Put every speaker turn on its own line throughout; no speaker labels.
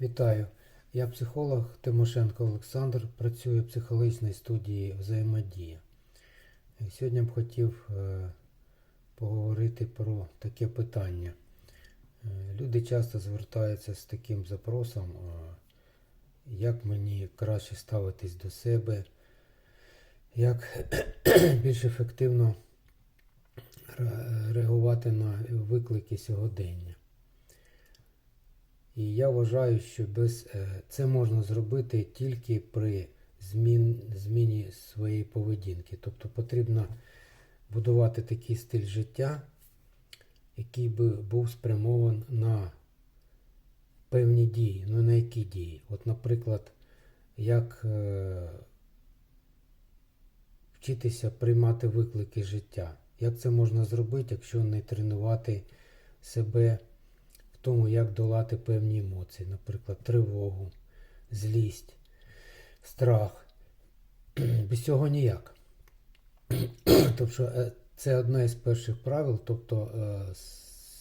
Вітаю! Я психолог Тимошенко Олександр, працюю в психологічній студії Взаємодія. Сьогодні б хотів е, поговорити про таке питання. Е, Люди часто звертаються з таким запросом, е, як мені краще ставитись до себе, як більш ефективно реагувати на виклики сьогодення. І я вважаю, що без, е, це можна зробити тільки при змін, зміні своєї поведінки. Тобто потрібно будувати такий стиль життя, який би був спрямований на певні дії. Ну на які дії? От, наприклад, як е, вчитися приймати виклики життя. Як це можна зробити, якщо не тренувати себе тому, як долати певні емоції, наприклад, тривогу, злість, страх. Без цього ніяк. Тобто е, це одне із перших правил, тобто е,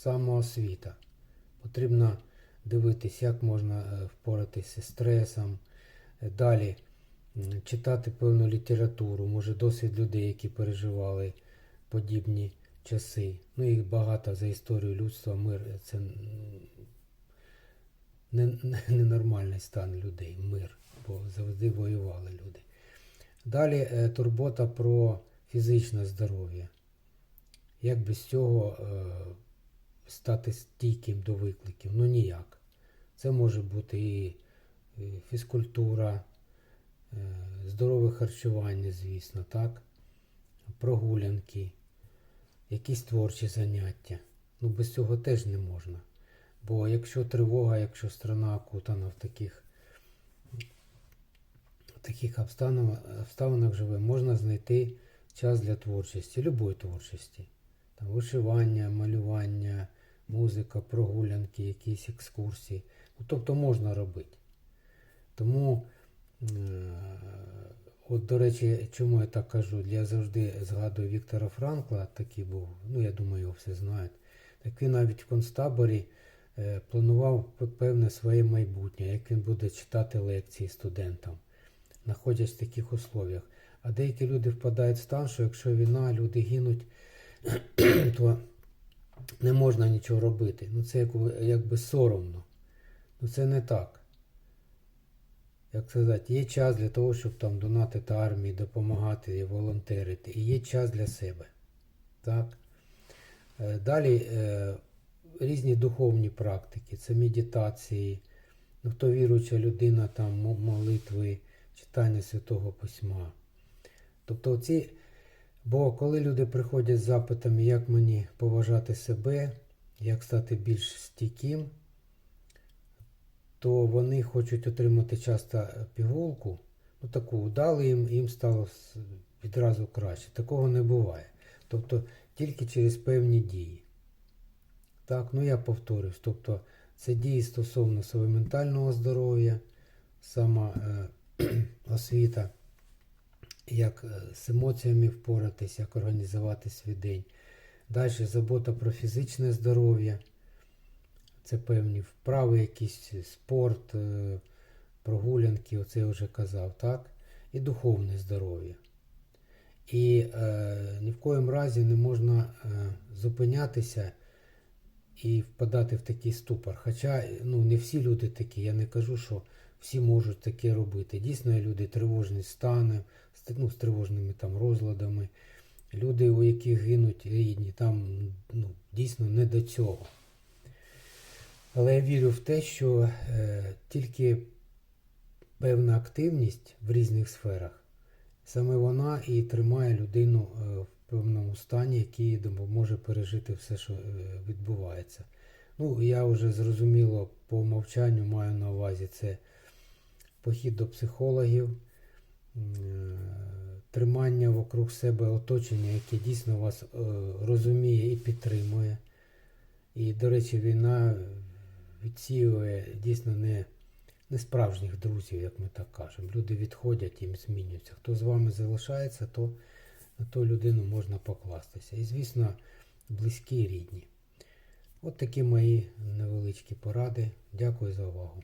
самоосвіта. Потрібно дивитись, як можна е, впоратися з стресом. Далі читати певну літературу, може досвід людей, які переживали подібні часи. Ну, їх багато за історію людства, мир це ненормальний стан людей, мир, бо завжди воювали люди. Далі е, турбота про фізичне здоров'я. Як без цього е, стати стійким до викликів? Ну ніяк. Це може бути і фізкультура, е, здорове харчування, звісно, так? прогулянки, якісь творчі заняття. Ну, без цього теж не можна. Бо якщо тривога, якщо страна окутана в таких, в таких обставинах, живе, можна знайти час для творчості, любої творчості. Там, вишивання, малювання, музика, прогулянки, якісь екскурсії. Ну, тобто можна робити. Тому, е, от, до речі, чому я так кажу? Я завжди згадую Віктора Франкла, такий був, ну я думаю, його всі знають. Так він навіть в концтаборі е, планував певне своє майбутнє, як він буде читати лекції студентам, знаходясь в таких условіях. А деякі люди впадають в стан, що якщо війна, люди гинуть, то не можна нічого робити. Ну це як, якби соромно. Ну це не так. Як сказати, є час для того, щоб там донатити армії, допомагати волонтерити. І є час для себе. Так? Е, Далі е, різні духовні практики, це медитації, ну, хто віруюча людина, там молитви, читання Святого Письма. Тобто ці, бо коли люди приходять з запитами, як мені поважати себе, як стати більш стійким, то вони хочуть отримати часто пігулку, ну таку дали їм, їм стало відразу краще. Такого не буває. Тобто тільки через певні дії. Так, ну я повторюсь. Тобто це дії стосовно свого ментального здоров'я, сама е, освіта, як е, з емоціями впоратись, як організувати свій день. Далі забота про фізичне здоров'я. Це певні вправи, якісь спорт, е, прогулянки, оце я вже казав, так? І духовне здоров'я. І е, ні в коїм разі не можна е, зупинятися і впадати в такий ступор. Хоча ну, не всі люди такі, я не кажу, що всі можуть таке робити. Дійсно, люди тривожні стани, ну, з тривожними там розладами, люди, у яких гинуть рідні, там ну, дійсно не до цього. Але я вірю в те, що е, тільки певна активність в різних сферах, саме вона і тримає людину е, в певному стані, який допоможе пережити все, що е, відбувається. Ну, я вже зрозуміло по умовчанню маю на увазі це похід до психологів, е, тримання вокруг себе оточення, яке дійсно вас е, розуміє і підтримує. І, до речі, війна відсіює дійсно не, не справжніх друзів, як ми так кажемо. Люди відходять, їм змінюються. Хто з вами залишається, то на ту людину можна покластися. І, звісно, близькі і рідні. От такі мої невеличкі поради. Дякую за увагу.